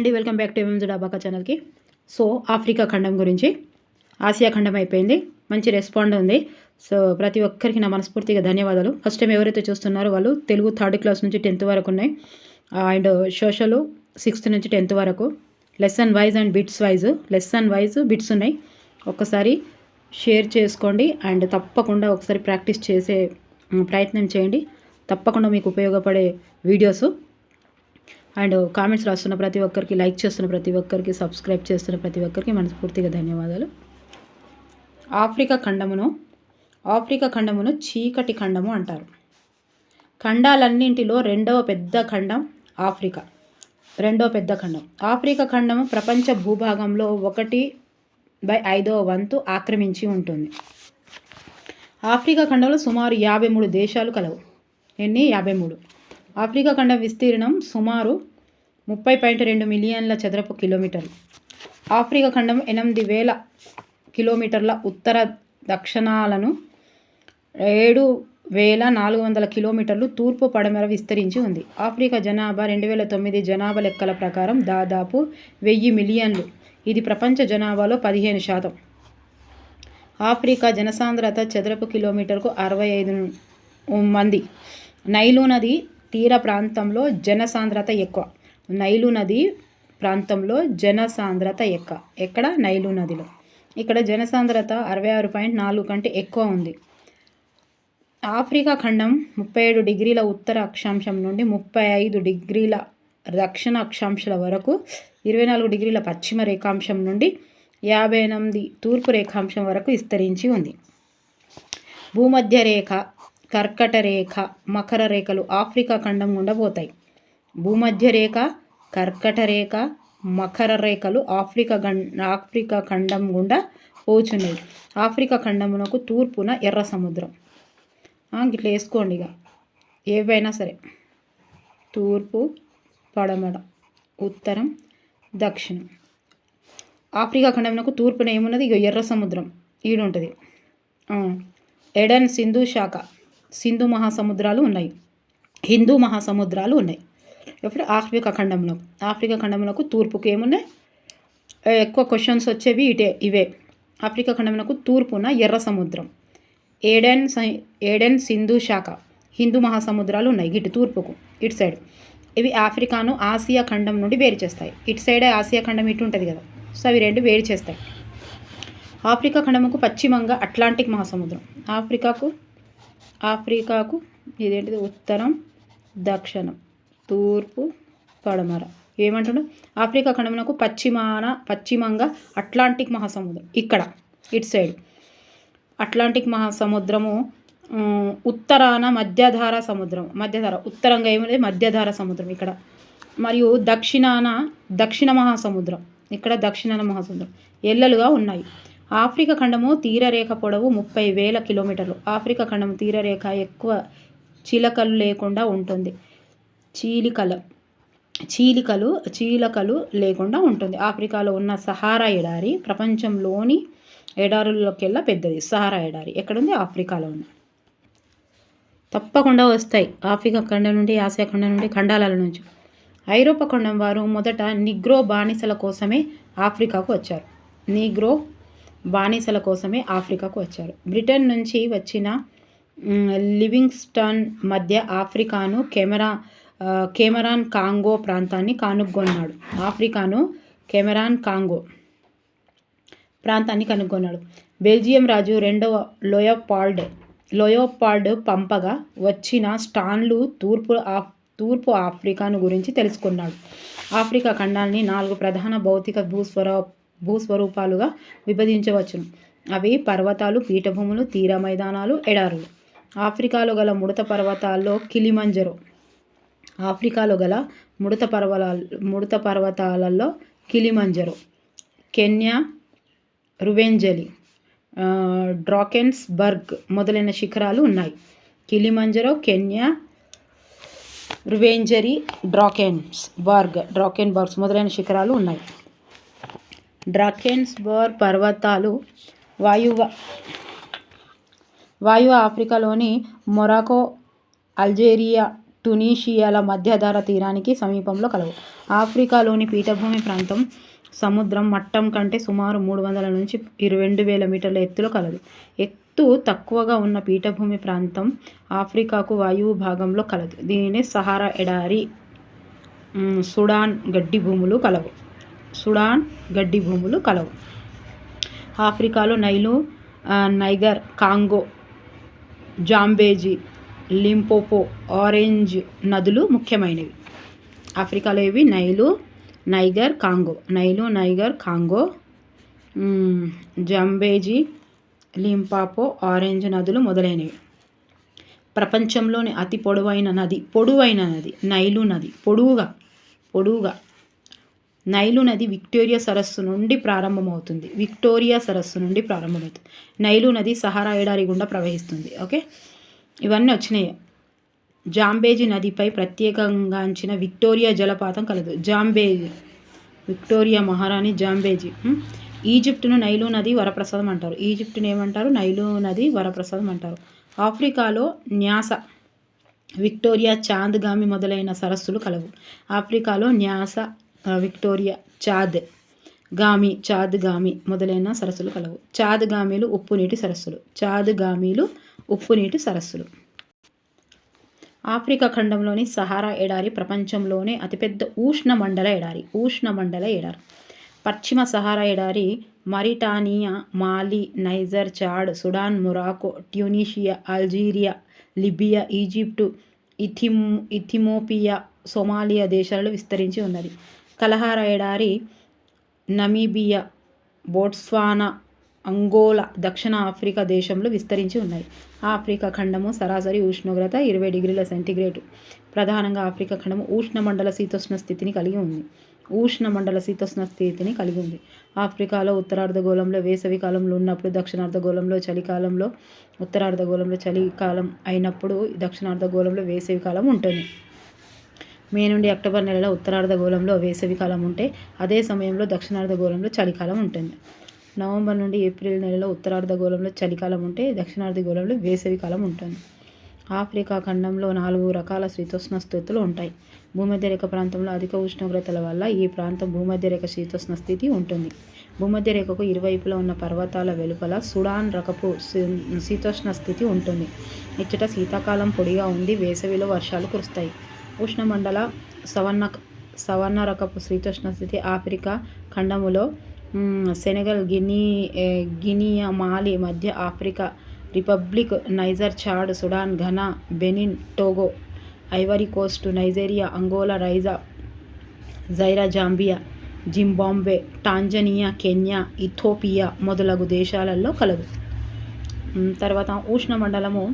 అండి welcome back to ఎంఎంజు డాబాకా ఛానల్కి. సో ఆఫ్రికా ఖండం గురించి. ఆసియా ఖండం అయిపోయింది మంచి రెస్పాండ్ ఉంది. సో ప్రతి ఒక్కరికి నా మనస్ఫూర్తిగా ధన్యవాదాలు. ఫస్ట్ టైం ఎవరైతే చూస్తున్నారో వాళ్ళు తెలుగు థర్డ్ క్లాస్ నుంచి టెన్త్ వరకు ఉన్నాయి. అండ్ సోషల్ సిక్స్త్ నుంచి టెన్త్ వరకు. Lesson wise and bits wise lesson wise bits ఉన్నాయి. ఒక్కసారి షేర్ చేసుకోండి అండ్ తప్పకుండా ఒకసారి ప్రాక్టీస్ చేసే ప్రయత్నం చేయండి. తప్పకుండా మీకు ఉపయోగపడే వీడియోస్. అండ్ కామెంట్స్ రాస్తున్న ప్రతి ఒక్కరికి లైక్ చేస్తున్న ప్రతి ఒక్కరికి సబ్స్క్రైబ్ చేస్తున్న ప్రతి ఒక్కరికి మనస్ఫూర్తిగా ధన్యవాదాలు. ఆఫ్రికా ఖండమును ఆఫ్రికా ఖండమును చీకటి ఖండము అంటారు. ఖండాలన్నింటిలో రెండవ పెద్ద ఖండం ఆఫ్రికా. రెండవ పెద్ద ఖండం. ఆఫ్రికా ఖండము ప్రపంచ భూభాగంలో ఒకటి బై ఐదవ వంతు ఆక్రమించి ఉంటుంది. ఆఫ్రికా ఖండంలో సుమారు యాభై మూడు దేశాలు కలవు. ఎన్ని? యాభై మూడు. ఆఫ్రికా ఖండ విస్తీర్ణం సుమారు ముప్పై పాయింట్ రెండు మిలియన్ల చదరపు కిలోమీటర్లు. ఆఫ్రికా ఖండం ఎనిమిది వేల కిలోమీటర్ల ఉత్తర దక్షిణాలను ఏడు వేల నాలుగు వందల కిలోమీటర్లు తూర్పు పడమర విస్తరించి ఉంది. ఆఫ్రికా జనాభా రెండు వేల తొమ్మిది జనాభా లెక్కల ప్రకారం దాదాపు వెయ్యి మిలియన్లు. ఇది ప్రపంచ జనాభాలో పదిహేను శాతం. ఆఫ్రికా జనసాంద్రత చదరపు కిలోమీటర్కు అరవై ఐదు మంది. నైలు నది తీర ప్రాంతంలో జనసాంద్రత ఎక్కువ. నైలు నది ప్రాంతంలో జనసాంద్రత ఎక్కువ. ఎక్కడ? నైలు నదిలో. ఇక్కడ జనసాంద్రత అరవై ఆరు పాయింట్ నాలుగు కంటే ఎక్కువ ఉంది. ఆఫ్రికా ఖండం ముప్పై ఏడు డిగ్రీల ఉత్తర అక్షాంశం నుండి ముప్పై ఐదు డిగ్రీల దక్షిణ అక్షాంశాల వరకు ఇరవై నాలుగు డిగ్రీల పశ్చిమ రేఖాంశం నుండి యాభై ఎనిమిది తూర్పు రేఖాంశం వరకు విస్తరించి ఉంది. భూమధ్య రేఖ కర్కట రేఖ మకర రేఖలు ఆఫ్రికా ఖండం గుండా పోతాయి. భూమధ్య రేఖ కర్కట రేఖ మకర రేఖలు ఆఫ్రికా గం ఆఫ్రికా ఖండం గుండా పోచున్నాయి. ఆఫ్రికా ఖండమునకు తూర్పున ఎర్ర సముద్రం. ఆ, గిట్ల వేసుకోండి ఇక ఏవైనా సరే. తూర్పు పడమడ ఉత్తరం దక్షిణం. ఆఫ్రికా ఖండమునకు తూర్పున ఏమున్నది? ఇక ఎర్ర సముద్రం. ఈడుంటుంది. ఎడన్ సింధు శాఖ. సింధు మహాసముద్రాలు ఉన్నాయి. హిందూ మహాసముద్రాలు ఉన్నాయి. ఇప్పుడు ఆఫ్రికా ఖండంలో ఆఫ్రికా ఖండంలోకి తూర్పుకు ఏమున్నాయి? ఎక్కువ క్వశ్చన్స్ వచ్చేవి ఇటే ఇవే. ఆఫ్రికా ఖండమునకు తూర్పున ఎర్ర సముద్రం ఏడెన్ సై- ఏడెన్ సింధు శాఖ హిందూ మహాసముద్రాలు ఉన్నాయి ఇటు తూర్పుకు ఇటు సైడ్. ఇవి ఆఫ్రికాను ఆసియా ఖండం నుండి వేరు చేస్తాయి. ఇటు సైడే ఆసియా ఖండం ఇటు ఉంటుంది కదా సో అవి రెండు వేరు చేస్తాయి. ఆఫ్రికా ఖండముకు పశ్చిమంగా అట్లాంటిక్ మహాసముద్రం ఆఫ్రికాకు ఆఫ్రికాకు ఇదేంటిది? ఉత్తరం దక్షిణం. తూర్పు పడమర. ఏమంటున్నాడు? ఆఫ్రికా ఖండమునకు పశ్చిమాన పశ్చిమంగా అట్లాంటిక్ మహాసముద్రం. ఇక్కడ ఇటు సైడ్. అట్లాంటిక్ మహాసముద్రము ఉత్తరాన మధ్యధార సముద్రం. మధ్యధార ఉత్తరంగా ఏముంది? మధ్యధార సముద్రం ఇక్కడ. మరియు దక్షిణాన దక్షిణ మహాసముద్రం. ఇక్కడ దక్షిణాన మహాసముద్రం. ఎల్లలుగా ఉన్నాయి. ఆఫ్రికా ఖండము తీరరేఖ పొడవు ముప్పై వేల కిలోమీటర్లు. ఆఫ్రికా ఖండం తీరరేఖ ఎక్కువ చిలకలు లేకుండా ఉంటుంది. చీలికల చీలికలు చీలకలు లేకుండా ఉంటుంది. ఆఫ్రికాలో ఉన్న సహారా ఎడారి ప్రపంచంలోని ఎడారుల్లోకెల్లా పెద్దది. సహారా ఎడారి ఎక్కడుంది? ఆఫ్రికాలో ఉంది. తప్పకుండా వస్తాయి. ఆఫ్రికా ఖండం నుండి ఆసియా ఖండం నుండి ఖండాల నుంచి. ఐరోపా ఖండం వారు మొదట నిగ్రో బానిసల కోసమే ఆఫ్రికాకు వచ్చారు. నిగ్రో బానిసల కోసమే ఆఫ్రికాకు వచ్చారు. బ్రిటన్ నుంచి వచ్చిన లివింగ్స్టన్ మధ్య ఆఫ్రికాను కెమెరా కెమెరాన్ కాంగో ప్రాంతాన్ని కనుగొన్నాడు. ఆఫ్రికాను కెమెరాన్ కాంగో ప్రాంతాన్ని కనుగొన్నాడు. బెల్జియం రాజు రెండవ లోయోపాల్డ్ లోయోపాల్డ్ పంపగా వచ్చిన స్టాన్లు తూర్పు ఆఫ్ తూర్పు ఆఫ్రికాను గురించి తెలుసుకున్నాడు. ఆఫ్రికా ఖండాన్ని నాలుగు ప్రధాన భౌతిక భూస్వర భూస్వరూపాలుగా విభజించవచ్చును. అవి పర్వతాలు పీఠభూములు తీర మైదానాలు ఎడారులు. ఆఫ్రికాలో గల ముడత పర్వతాల్లో కిలిమంజరో. ఆఫ్రికాలో గల ముడత పర్వతాల ముడత పర్వతాలలో కిలిమంజరో. కెన్యా రువెంజలి డ్రాకెన్స్బర్గ్ మొదలైన శిఖరాలు ఉన్నాయి. కిలిమంజరో కెన్యా రువెంజరీ డ్రాకెన్స్బర్గ్ డ్రాకెన్బర్గ్స్ మొదలైన శిఖరాలు ఉన్నాయి. డ్రాకెన్స్బర్గ్ పర్వతాలు వాయువ వాయువ ఆఫ్రికాలోని మొరాకో అల్జేరియా టునీషియాల మధ్యధర తీరానికి సమీపంలో కలవు. ఆఫ్రికాలోని పీఠభూమి ప్రాంతం సముద్రం మట్టం కంటే సుమారు మూడు వందల నుంచి ఇరవై రెండు వేల మీటర్ల ఎత్తులో కలదు. ఎత్తు తక్కువగా ఉన్న పీఠభూమి ప్రాంతం ఆఫ్రికాకు వాయువు భాగంలో కలదు. దీనిని సహారా ఎడారి సుడాన్ గడ్డి భూములు కలవు. సుడాన్ గడ్డి భూములు కలవు. ఆఫ్రికాలో Nile Niger Congo Zambezi Limpopo Orange నదులు ముఖ్యమైనవి. ఆఫ్రికాలో ఇవి Nile Niger Congo. Nile Niger Congo Zambezi Zambezi Limpopo Orange నదులు మొదలైనవి. ప్రపంచంలోని అతి పొడవైన నది పొడవైన నది నైలు నది. పొడవుగా పొడువుగా. నైలు నది విక్టోరియా సరస్సు నుండి ప్రారంభమవుతుంది. విక్టోరియా సరస్సు నుండి ప్రారంభమవుతుంది. నైలు నది సహారా ఎడారి గుండా ప్రవహిస్తుంది. ఓకే? ఇవన్నీ వచ్చినాయి. జాంబేజీ నదిపై ప్రత్యేకంగాంచిన విక్టోరియా జలపాతం కలదు. జాంబేజీ విక్టోరియా మహారాణి జాంబేజీ. ఈజిప్టును నైలు నది వరప్రసాదం అంటారు. ఈజిప్టును ఏమంటారు? నైలు నది వరప్రసాదం అంటారు. ఆఫ్రికాలో న్యాస విక్టోరియా చాంద్గామి మొదలైన సరస్సులు కలవు. ఆఫ్రికాలో Nyasa Victoria Chad. Ngami Chad Ngami మొదలైన సరస్సులు కలవు. చాద్ గామీలు ఉప్పు నీటి సరస్సులు. చాద్ గామీలు ఉప్పు నీటి సరస్సులు. ఆఫ్రికా ఖండంలోని సహారా ఎడారి ప్రపంచంలోనే అతిపెద్ద ఉష్ణమండల ఎడారి. ఉష్ణమండల ఎడారి. పశ్చిమ సహారా ఎడారి Mauritania Mali Niger Chad Sudan Morocco Tunisia Algeria Libya Egypt ఇథిమ్ Ethiopia Somalia దేశాలలో విస్తరించి ఉన్నది. కలహార ఎడారి నమీబియా బోట్స్వానా అంగోలా దక్షిణ ఆఫ్రికా దేశంలో విస్తరించి ఉన్నాయి. ఆఫ్రికా ఖండము సరాసరి ఉష్ణోగ్రత ఇరవై డిగ్రీల సెంటీగ్రేడ్ ప్రధానంగా ఆఫ్రికా ఖండము ఉష్ణమండల శీతోష్ణ స్థితిని కలిగి ఉంది. ఉష్ణమండల శీతోష్ణ స్థితిని కలిగి ఉంది. ఆఫ్రికాలో ఉత్తరార్ధగోళంలో వేసవి కాలంలో ఉన్నప్పుడు దక్షిణార్ధగోళంలో చలికాలంలో ఉత్తరార్ధగోళంలో చలికాలం అయినప్పుడు దక్షిణార్ధగోళంలో వేసవి కాలం ఉంటుంది. మే నుండి అక్టోబర్ నెలలో ఉత్తరార్ధగోళంలో వేసవికాలం ఉంటే అదే సమయంలో దక్షిణార్ధగోళంలో చలికాలం ఉంటుంది. నవంబర్ నుండి ఏప్రిల్ నెలలో ఉత్తరార్ధగోళంలో చలికాలం ఉంటే దక్షిణార్ధగోళంలో వేసవికాలం ఉంటుంది. ఆఫ్రికా ఖండంలో నాలుగు రకాల శీతోష్ణ స్థితులు ఉంటాయి. భూమధ్యరేఖ ప్రాంతంలో అధిక ఉష్ణోగ్రతల వల్ల ఈ ప్రాంతం భూమధ్యరేఖ శీతోష్ణ స్థితి ఉంటుంది. భూమధ్యరేఖకు ఇరువైపులా ఉన్న పర్వతాల వెలుపల సుడాన్ రకపు శీతోష్ణ స్థితి ఉంటుంది. ఇచ్చట శీతాకాలం పొడిగా ఉంది వేసవిలో వర్షాలు కురుస్తాయి. ఉష్ణమండల సవర్ణ సవర్ణ రకపు శీతోష్ణ స్థితి ఆఫ్రికా ఖండములో సెనెగల్ గినీ గినియా మాలి మధ్య Africa Republic Niger Chad Sudan Ghana Benin Togo Ivory Coast Nigeria Angola Raiza Zaire Zambia Zimbabwe Tanzania Kenya Ethiopia మొదలగు దేశాలలో కలదు. తర్వాత ఉష్ణమండలము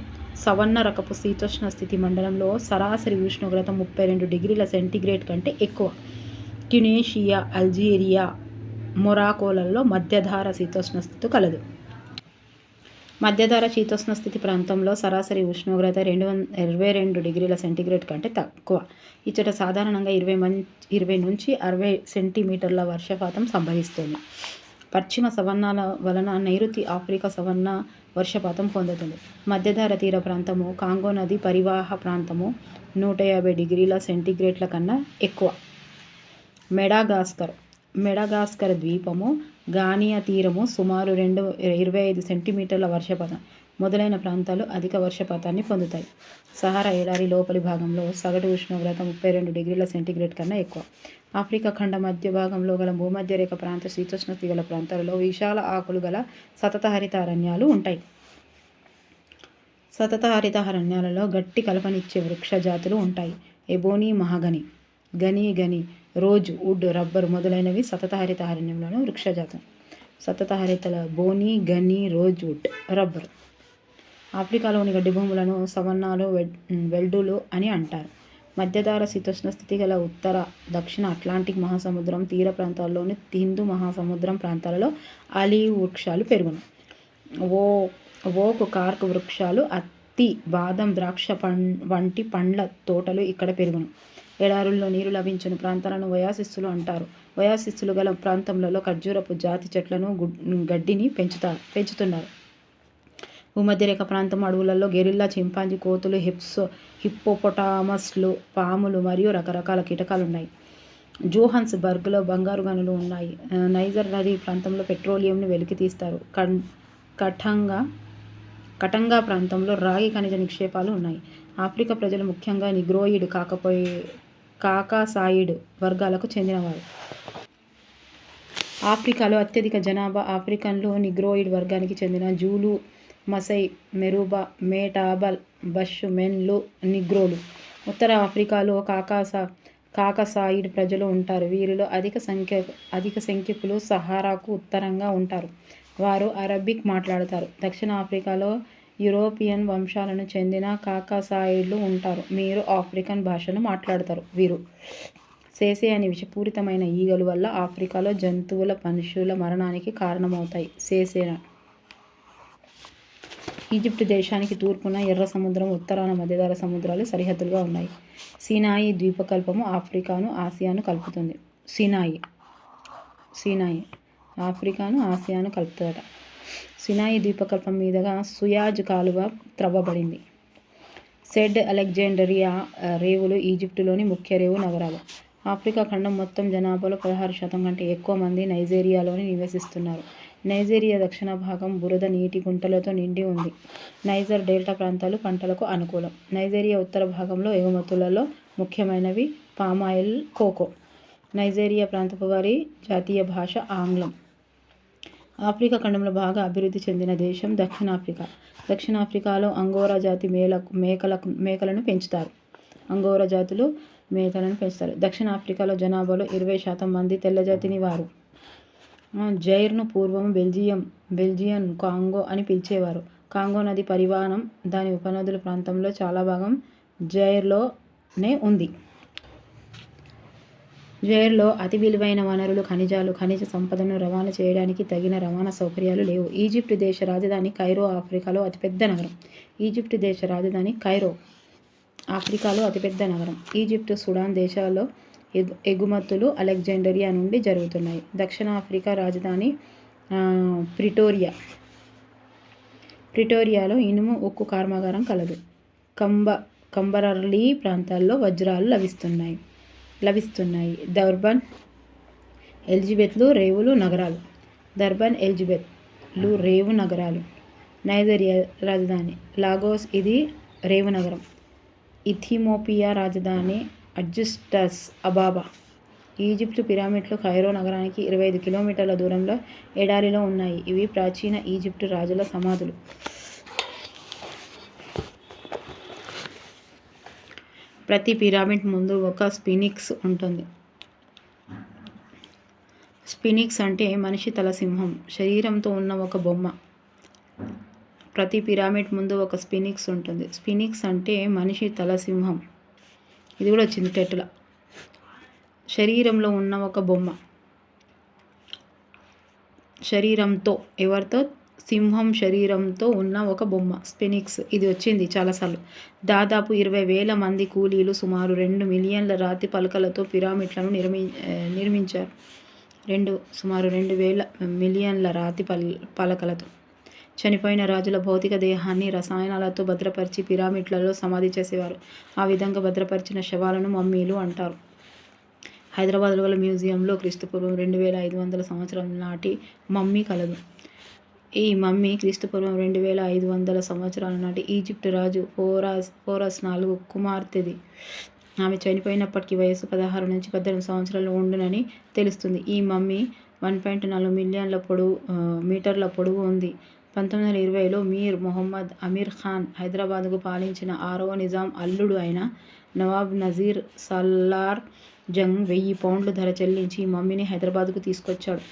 సవర్ణ రకపు శీతోష్ణ స్థితి మండలంలో సరాసరి ఉష్ణోగ్రత ముప్పై రెండు డిగ్రీల సెంటీగ్రేడ్ కంటే ఎక్కువ. ట్యునేషియా అల్జీరియా మొరాకోలలో మధ్యధార శీతోష్ణ స్థితి కలదు. మధ్యధార శీతోష్ణ స్థితి ప్రాంతంలో సరాసరి ఉష్ణోగ్రత రెండు వంద ఇరవై రెండు డిగ్రీల సెంటీగ్రేడ్ కంటే తక్కువ. ఇచ్చట సాధారణంగా ఇరవై మం ఇరవై నుంచి అరవై సెంటీమీటర్ల వర్షపాతం సంభవిస్తుంది. పశ్చిమ సవర్ణాల వలన నైరుతి ఆఫ్రికా సవర్ణ వర్షపాతం పొందుతుంది. మధ్యధార తీర ప్రాంతము కాంగో నది పరివాహ ప్రాంతము నూట యాభై డిగ్రీల సెంటీగ్రేడ్ల కన్నా ఎక్కువ. మెడాగాస్కర్. మెడాగాస్కర్ ద్వీపము గానియా తీరము సుమారు రెండు ఇరవై ఐదు సెంటీమీటర్ల వర్షపాతం. మొదలైన ప్రాంతాలు అధిక వర్షపాతాన్ని పొందుతాయి. సహారా ఎడారి లోపలి భాగంలో సగటు ఉష్ణోగ్రత ముప్పై రెండు డిగ్రీల సెంటీగ్రేడ్ కన్నా ఎక్కువ. ఆఫ్రికా ఖండ మధ్య భాగంలో గల భూమధ్యరేఖ ప్రాంత శీతోష్ణస్థితి గల ప్రాంతాలలో విశాల ఆకులు గల సతత హరిత అరణ్యాలు ఉంటాయి. సతత హరిత అరణ్యాలలో గట్టి కలపనిచ్చే వృక్ష జాతులు ఉంటాయి. ఎబోనీ మహాగని గని గని రోజ్ వుడ్ రబ్బర్ మొదలైనవి సతత హరిత అరణ్యంలోని వృక్షజాతం సతత హరితల బోని గని రోజ్ వుడ్ రబ్బర్ ఆఫ్రికాలోని గడ్డి భూములను సవన్నాలు వెల్డులు అని అంటారు. మధ్యధార శీతోష్ణ స్థితి గల ఉత్తర దక్షిణ అట్లాంటిక్ మహాసముద్రం తీర ప్రాంతాల్లోని హిందూ మహాసముద్రం ప్రాంతాలలో ఆలివ్ వృక్షాలు పెరుగును. ఓ ఓక్ కార్క్ వృక్షాలు అత్తి బాదం ద్రాక్ష పం వంటి పండ్ల తోటలు ఇక్కడ పెరుగును. ఎడారుల్లో నీరు లభించని ప్రాంతాలను వయాసిస్సులు అంటారు. వయాసిస్సులు గల ప్రాంతంలో ఖర్జూరపు జాతి చెట్లను గుడ్- గడ్డిని పెంచుతారు పెంచుతున్నారు. భూమధ్యరేఖ ప్రాంతం అడవులలో గెరిల్లా చింపాంజీ కోతులు హిప్సో హిప్పోపొటామస్లు పాములు మరియు రకరకాల కీటకాలు ఉన్నాయి జోహన్స్బర్గ్లో బంగారు గనులు ఉన్నాయి. నైజర్ నది ప్రాంతంలో పెట్రోలియంను వెలికితీస్తారు కన్ కఠంగా కటంగా ప్రాంతంలో రాగి ఖనిజ నిక్షేపాలు ఉన్నాయి. ఆఫ్రికా ప్రజలు ముఖ్యంగా నిగ్రోయిడ్ కాకపోయే కాకాసాయిడ్ వర్గాలకు చెందినవారు. ఆఫ్రికాలో అత్యధిక జనాభా ఆఫ్రికన్లు నిగ్రోయిడ్ వర్గానికి చెందిన జూలు మసై మెరుబా మేటాబల్ బష్ మెన్లు నిగ్రోలు. ఉత్తర ఆఫ్రికాలో కాకాసా కాకసాయిడ్ ప్రజలు ఉంటారు. వీరిలో అధిక సంఖ్య అధిక సంఖ్యకులు సహారాకు ఉత్తరంగా ఉంటారు. వారు అరబిక్ మాట్లాడతారు. దక్షిణ ఆఫ్రికాలో యూరోపియన్ వంశాలను చెందిన కాకాసాయిడ్లు ఉంటారు. మీరు ఆఫ్రికన్ భాషను మాట్లాడతారు. వీరు సేసే అనే విషపూరితమైన ఈగలు వల్ల ఆఫ్రికాలో జంతువుల మనుషుల మరణానికి కారణమవుతాయి. సేసేన? ఈజిప్ట్ దేశానికి తూర్పున ఎర్ర సముద్రం ఉత్తరాన మధ్యధర సముద్రాలు సరిహద్దులుగా ఉన్నాయి. సినాయి ద్వీపకల్పము ఆఫ్రికాను ఆసియాను కలుపుతుంది. సినాయి. సినాయి. ఆఫ్రికాను ఆసియాను కలుపుతుందట. సినాయి ద్వీపకల్పం మీదుగా సుయాజ్ కాలువ త్రవ్వబడింది. సెడ్ అలెగ్జాండరియా రేవులు ఈజిప్టులోని ముఖ్య రేవు నగరాలు. ఆఫ్రికా ఖండం మొత్తం జనాభాలో పదహారు శాతం కంటే ఎక్కువ మంది నైజీరియాలోని నివసిస్తున్నారు. నైజీరియా దక్షిణ భాగం బురద నీటి గుంటలతో నిండి ఉంది. నైజర్ డెల్టా ప్రాంతాలు పంటలకు అనుకూలం. నైజీరియా ఉత్తర భాగంలో ఎగుమతులలో ముఖ్యమైనవి పామాయిల్ కోకో. నైజీరియా ప్రాంతపు వారి జాతీయ భాష ఆంగ్లం. ఆఫ్రికా ఖండంలో బాగా అభివృద్ధి చెందిన దేశం దక్షిణాఫ్రికా. దక్షిణాఫ్రికాలో అంగోరా జాతి మేలకు మేకలకు మేకలను పెంచుతారు. అంగోరా జాతులు మేకలను పెంచుతారు. దక్షిణాఫ్రికాలో జనాభాలో ఇరవై శాతం మంది తెల్లజాతిని వారు. జైర్ను పూర్వం బెల్జియం బెల్జియన్ కాంగో అని పిలిచేవారు. కాంగో నది పరివాహనం దాని ఉపనదుల ప్రాంతంలో చాలా భాగం జైర్లోనే ఉంది. జైర్లో అతి విలువైన వనరులు ఖనిజాలు ఖనిజ సంపదను రవాణా చేయడానికి తగిన రవాణా సౌకర్యాలు లేవు. ఈజిప్ట్ దేశ రాజధాని కైరో ఆఫ్రికాలో అతిపెద్ద నగరం. ఈజిప్ట్ దేశ రాజధాని కైరో ఆఫ్రికాలో అతిపెద్ద నగరం. ఈజిప్ట్ సుడాన్ దేశాల్లో ఎగుమతులు అలెగ్జాండరియా నుండి జరుగుతున్నాయి. దక్షిణాఫ్రికా రాజధాని ప్రిటోరియా. ప్రిటోరియాలో ఇనుము ఉక్కు కర్మాగారం కలదు. కంబ కంబరర్లీ ప్రాంతాల్లో వజ్రాలు లభిస్తున్నాయి. లభిస్తున్నాయి. దర్బన్ ఎలిజబెత్లు రేవులు నగరాలు. దర్బన్ ఎలిజబెత్లు రేవు నగరాలు. నైజీరియా రాజధాని. లాగోస్ ఇది రేవు నగరం. ఇథిమోపియా రాజధాని అడ్జస్టస్ అబాబా. ఈజిప్టు పిరమిడ్లు కైరో నగరానికి ఇరవై ఐదు కిలోమీటర్ల దూరంలో ఎడారిలో ఉన్నాయి. ఇవి ప్రాచీన ఈజిప్టు రాజుల సమాధులు. ప్రతి పిరమిడ్ ముందు ఒక స్పినిక్స్ ఉంటుంది. స్పినిక్స్ అంటే మనిషి తల సింహం. శరీరంతో ఉన్న ఒక బొమ్మ. ప్రతి పిరమిడ్ ముందు ఒక స్పినిక్స్ ఉంటుంది. స్పినిక్స్ అంటే మనిషి తల సింహం. ఇది కూడా వచ్చింది టెట్ల. శరీరంలో ఉన్న ఒక బొమ్మ. శరీరంతో ఎవరితో? సింహం శరీరంతో ఉన్న ఒక బొమ్మ స్పెనిక్స్. ఇది వచ్చింది చాలాసార్లు. దాదాపు ఇరవై వేల మంది కూలీలు సుమారు రెండు మిలియన్ల రాతి పలకలతో పిరామిడ్లను నిర్మి నిర్మించారు. రెండు సుమారు రెండు వేల మిలియన్ల రాతి పల్ పలకలతో. చనిపోయిన రాజుల భౌతిక దేహాన్ని రసాయనాలతో భద్రపరిచి పిరామిడ్లలో సమాధి చేసేవారు. ఆ విధంగా భద్రపరిచిన శవాలను మమ్మీలు అంటారు. హైదరాబాద్లో గల మ్యూజియంలో క్రీస్తుపూర్వం రెండు వేల ఐదు వందల సంవత్సరం నాటి మమ్మీ కలదు. ఈ మమ్మీ క్రీస్తుపూర్వం రెండు వేల ఐదు వందల సంవత్సరాల నాటి ఈజిప్ట్ రాజు ఫోరాస్ ఫోరాస్ నాలుగు కుమార్తెది. ఆమె చనిపోయినప్పటికీ వయసు పదహారు నుంచి పద్దెనిమిది సంవత్సరాలు ఉండునని తెలుస్తుంది. ఈ మమ్మీ వన్ పాయింట్ నాలుగు మిలియన్ల పొడవు మీటర్ల పొడవు ఉంది. పంతొమ్మిది వందల ఇరవైలో మీర్ మొహమ్మద్ అమీర్ ఖాన్ హైదరాబాద్కు పాలించిన ఆరవ నిజాం అల్లుడు అయిన నవాబ్ నజీర్ సల్లార్ జంగ్ వెయ్యి పౌండ్లు ధర చెల్లించి మమ్మీని హైదరాబాద్కు తీసుకొచ్చాడు.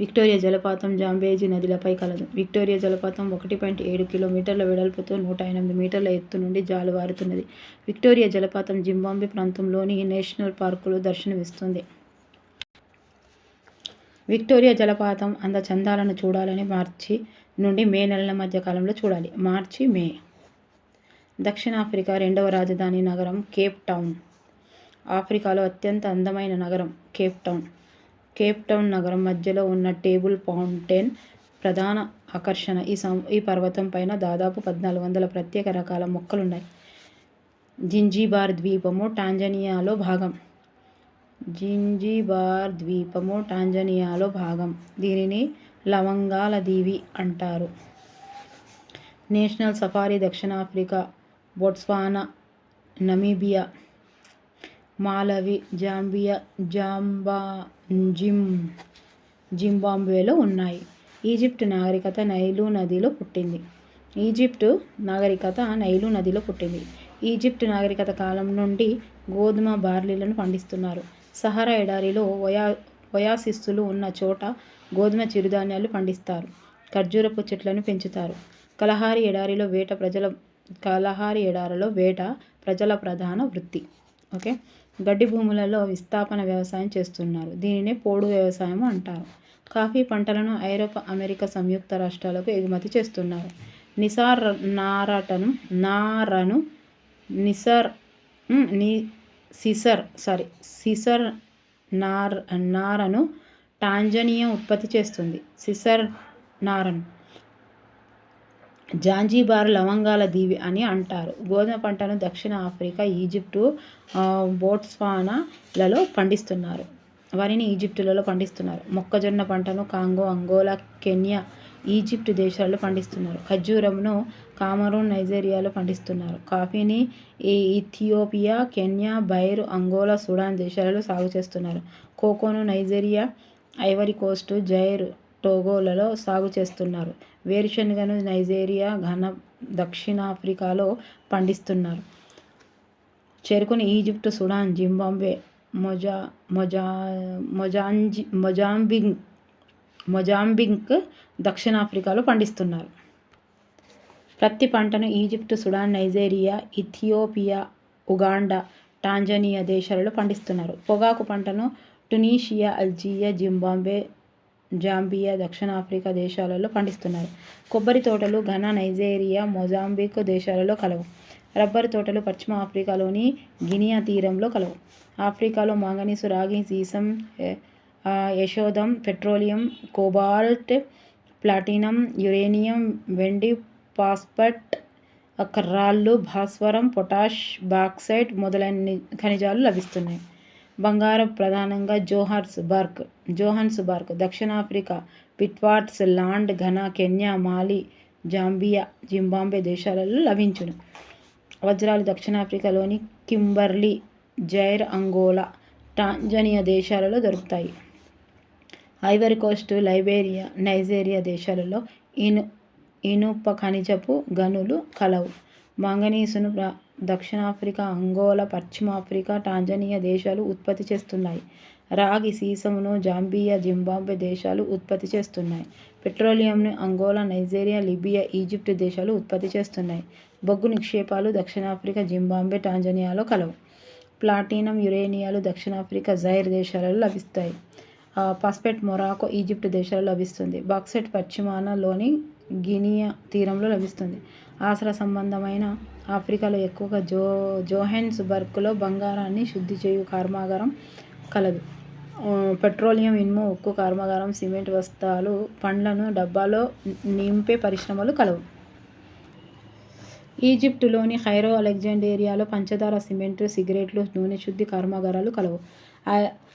విక్టోరియా జలపాతం జాంబేజీ నదిలపై కలదు. విక్టోరియా జలపాతం ఒకటి పాయింట్ ఏడు కిలోమీటర్ల వెడల్పుతో నూట ఎనిమిది మీటర్ల ఎత్తు నుండి జాలువారుతున్నది విక్టోరియా జలపాతం జింబాంబే ప్రాంతంలోని నేషనల్ పార్కులో దర్శనమిస్తుంది. విక్టోరియా జలపాతం అందచందాలను చూడాలని మార్చి నుండి మే నెలల మధ్య కాలంలో చూడాలి. మార్చి మే. దక్షిణాఫ్రికా రెండవ రాజధాని నగరం కేప్ టౌన్. ఆఫ్రికాలో అత్యంత అందమైన నగరం కేప్ టౌన్. కేప్ టౌన్ నగరం మధ్యలో ఉన్న టేబుల్ ఫౌంటైన్ ప్రధాన ఆకర్షణ. ఈ సం ఈ పర్వతం పైన దాదాపు పద్నాలుగు వందల ప్రత్యేక రకాల మొక్కలున్నాయి. జింజీబార్ ద్వీపము టాంజానియాలో భాగం. జింజీబార్ ద్వీపము టాంజానియాలో భాగం. దీనిని లవంగాల దీవి అంటారు. నేషనల్ సఫారీ దక్షిణాఫ్రికా బొట్స్వానా నమీబియా మాలవి జాంబియా జాంబా జిమ్ జింబాబ్వేలో ఉన్నాయి. ఈజిప్ట్ నాగరికత నైలు నదిలో పుట్టింది. ఈజిప్టు నాగరికత నైలు నదిలో పుట్టింది. ఈజిప్ట్ నాగరికత కాలం నుండి గోధుమ బార్లీలను పండిస్తున్నారు. సహారా ఎడారిలో ఒయా ఒయాసిస్సులు ఉన్న చోట గోధుమ చిరుధాన్యాలు పండిస్తారు. ఖర్జూరపు చెట్లను పెంచుతారు. కలహారి ఎడారిలో వేట ప్రజల కలహారి ఎడారిలో వేట ప్రజల ప్రధాన వృత్తి. ఓకే? గడ్డి భూములలో విస్థాపన వ్యవసాయం చేస్తున్నారు. దీనినే పోడు వ్యవసాయం అంటారు. కాఫీ పంటలను ఐరోపా అమెరికా సంయుక్త రాష్ట్రాలకు ఎగుమతి చేస్తున్నారు. నిసార్ నారటను నారను నిసార్ని సిసర్ సారీ సిసర్ నార్ నారను టాంజనియం ఉత్పత్తి చేస్తుంది. సిసర్ నారన్. జాంజీబార్ లవంగాల దీవి అని అంటారు. గోధుమ పంటను దక్షిణ ఆఫ్రికా ఈజిప్టు బోట్స్వానాలలో పండిస్తున్నారు. వరిని ఈజిప్టులలో పండిస్తున్నారు. మొక్కజొన్న పంటను కాంగో అంగోలా కెన్యా ఈజిప్ట్ దేశాల్లో పండిస్తున్నారు. ఖర్జూరంను కామరూన్ నైజీరియాలో పండిస్తున్నారు. కాఫీని ఇథియోపియా కెన్యా బైర్ అంగోలా సుడాన్ దేశాలలో సాగు చేస్తున్నారు. కోకోను నైజీరియా ఐవరీ కోస్ట్ జైర్ టోగోలలో సాగు చేస్తున్నారు. వేరుశనగను నైజీరియా ఘన దక్షిణాఫ్రికాలో పండిస్తున్నారు. చెరుకుని ఈజిప్ట్ సుడాన్ జింబాబ్వే మొజా మొజా మొజాంజి మొజాంబింగ్ మొజాంబిక్ దక్షిణాఫ్రికాలో పండిస్తున్నారు. ప్రత్తి పంటను Egypt Sudan Nigeria Ethiopia Uganda Tanzania దేశాలలో పండిస్తున్నారు. పొగాకు పంటను టునీషియా అల్జీయా జింబాబ్వే జాంబియా దక్షిణాఫ్రికా దేశాలలో పండిస్తున్నారు. కొబ్బరి తోటలు ఘనా నైజీరియా మొజాంబిక్ దేశాలలో కలవు. రబ్బరు తోటలు పశ్చిమ ఆఫ్రికాలోని గినియా తీరంలో కలవు. ఆఫ్రికాలో మాంగనీసు రాగి సీసం యశోదం పెట్రోలియం కోబాల్ట్ ప్లాటినం యురేనియం వెండి ఫాస్ఫేట్ రాళ్ళు భాస్వరం పొటాష్ బాక్సైట్ మొదలైన ఖనిజాలు లభిస్తున్నాయి. బంగారం ప్రధానంగా జోహార్స్ బర్గ్ జోహన్స్ బర్గ్ దక్షిణాఫ్రికా పిట్వాట్స్ land Ghana Kenya Mali Zambia Zimbabwe దేశాలలో లభించును. వజ్రాలు దక్షిణాఫ్రికాలోని కింబర్లీ జైర్ అంగోలా టాంజానియా దేశాలలో దొరుకుతాయి. ఐవరీ కోస్ట్ లైబేరియా నైజీరియా దేశాలలో ఇను ఇనుప ఖనిజపు గనులు కలవు. మాంగనీసును దక్షిణాఫ్రికా అంగోలా పశ్చిమాఫ్రికా టాంజనియా దేశాలు ఉత్పత్తి చేస్తున్నాయి. రాగి సీసమును జాంబియా జింబాబ్వే దేశాలు ఉత్పత్తి చేస్తున్నాయి. పెట్రోలియంను అంగోలా నైజీరియా లిబియా ఈజిప్ట్ దేశాలు ఉత్పత్తి చేస్తున్నాయి. బొగ్గు నిక్షేపాలు దక్షిణాఫ్రికా జింబాబ్వే టాంజనియాలో కలవు. ప్లాటినం యురేనియాలు దక్షిణాఫ్రికా జైర్ దేశాలలో లభిస్తాయి. పాస్పేట్ మొరాకో ఈజిప్ట్ దేశాల్లో లభిస్తుంది. బాక్సెట్ పశ్చిమానలోని గినియా తీరంలో లభిస్తుంది. ఆసరా సంబంధమైన ఆఫ్రికాలో ఎక్కువగా జో జోహెన్స్బర్గ్లో బంగారాన్ని శుద్ధి చేయు కర్మాగారం కలదు. పెట్రోలియం ఇనుము ఉక్కు కర్మాగారం సిమెంట్ వస్త్రాలు పండ్లను డబ్బాలో నింపే పరిశ్రమలు కలవు. ఈజిప్టులోని హైరో అలెగ్జాండేరియాలో పంచదార సిమెంట్ సిగరెట్లు నూనె శుద్ధి కర్మాగారాలు కలవు.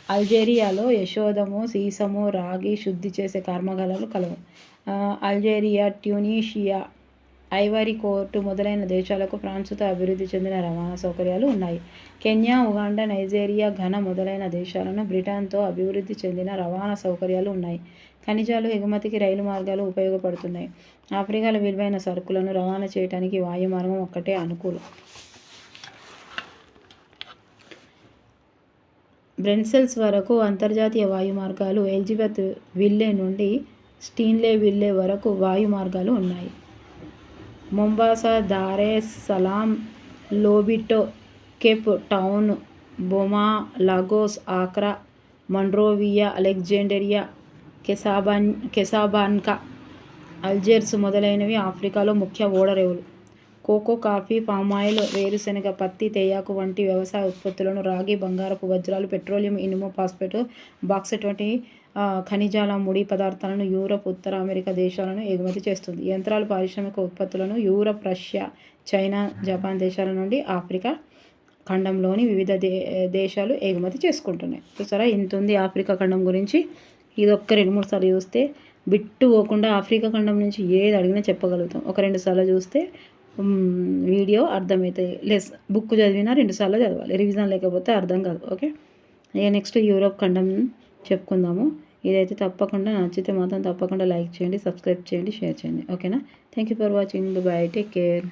అల్జేరియాలో యశోదము సీసము రాగి శుద్ధి చేసే కర్మాగారాలు కలవు. అల్జేరియా ట్యూనీషియా ఐవరీ కోర్టు మొదలైన దేశాలకు ఫ్రాన్స్తో అభివృద్ధి చెందిన రవాణా సౌకర్యాలు ఉన్నాయి. కెన్యా ఉగాండా నైజీరియా ఘన మొదలైన దేశాలను బ్రిటన్తో అభివృద్ధి చెందిన రవాణా సౌకర్యాలు ఉన్నాయి. ఖనిజాలు ఎగుమతికి రైలు మార్గాలు ఉపయోగపడుతున్నాయి. ఆఫ్రికాలో విలువైన సరుకులను రవాణా చేయడానికి వాయు మార్గం ఒక్కటే అనుకూలం. బ్రెన్సెల్స్ వరకు అంతర్జాతీయ వాయు మార్గాలు ఎలిజబెత్ విల్లే నుండి స్టీన్లే విల్లే వరకు వాయు మార్గాలు ఉన్నాయి. Mombasa Dar es Salaam Lobito Cape Town Boma Lagos Accra Monrovia Alexandria కెసాబాన్ Casablanca Algiers మొదలైనవి ఆఫ్రికాలో ముఖ్య ఓడరేవులు. కోకో కాఫీ పామాయిల్ వేరుశెనగ పత్తి తేయాకు వంటి వ్యవసాయ ఉత్పత్తులను రాగి బంగారపు వజ్రాలు పెట్రోలియం ఇనుము ఫాస్ఫేట్ బాక్సెట్ వంటి ఖనిజాల ముడి పదార్థాలను యూరప్ ఉత్తర అమెరికా దేశాలను ఎగుమతి చేస్తుంది. యంత్రాలు పారిశ్రామిక ఉత్పత్తులను యూరప్ రష్యా చైనా జపాన్ దేశాల నుండి ఆఫ్రికా ఖండంలోని వివిధ దే దేశాలు ఎగుమతి చేసుకుంటున్నాయి. చూసారా? ఇంత ఉంది ఆఫ్రికా ఖండం గురించి. ఇది ఒక్క రెండు మూడు సార్లు చూస్తే బిట్టు పోకుండా ఆఫ్రికా ఖండం నుంచి ఏది అడిగినా చెప్పగలుగుతాం. ఒక రెండు సార్లు చూస్తే వీడియో అర్థమవుతాయి లెస్ బుక్ చదివినా రెండు సార్లు చదవాలి. రివిజన్ లేకపోతే అర్థం కాదు ఓకే? ఇక నెక్స్ట్ యూరోప్ ఖండం చెప్పుకుందాము. ఇదైతే తప్పకుండా నచ్చితే మాత్రం తప్పకుండా లైక్ చేయండి సబ్స్క్రైబ్ చేయండి షేర్ చేయండి. ఓకేనా? Thank you for watching bye take care